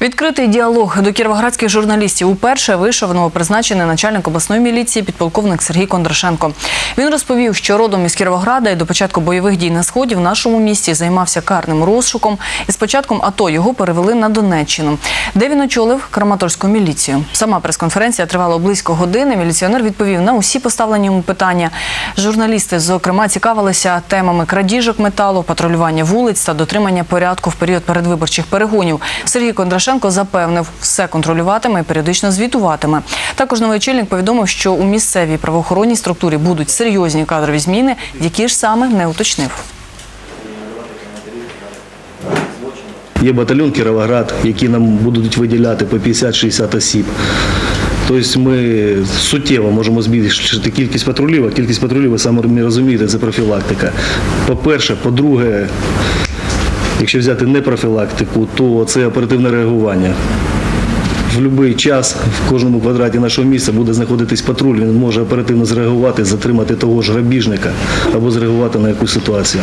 Відкритий діалог до кіровоградських журналістів уперше вийшов новопризначений начальник обласної міліції підполковник Сергій Кондрашенко. Він розповів, що родом із Кіровограда і до початку бойових дій на сході в нашому місті займався карним розшуком. І з початком АТО його перевели на Донеччину, де він очолив Краматорську міліцію. Сама прес-конференція тривала близько години. Міліціонер відповів на усі поставлені йому питання. Журналісти, зокрема, цікавилися темами крадіжок металу, патрулювання вулиць та дотримання порядку в період передвиборчих перегонів. Сергій Кондрашенко запевнив, все контролюватиме і періодично звітуватиме. Також новий очільник повідомив, що у місцевій правоохоронній структурі будуть серйозні кадрові зміни, які ж саме не уточнив. Є батальйон Кіровоград, які нам будуть виділяти по 50-60 осіб. Тобто ми суттєво можемо збільшити кількість патрулів, а кількість патрулів, ви самі розумієте, це профілактика. По-перше, по-друге, якщо взяти не профілактику, то це оперативне реагування. В будь-який час в кожному квадраті нашого міста буде знаходитись патруль, він може оперативно зреагувати, затримати того ж грабіжника або зреагувати на якусь ситуацію.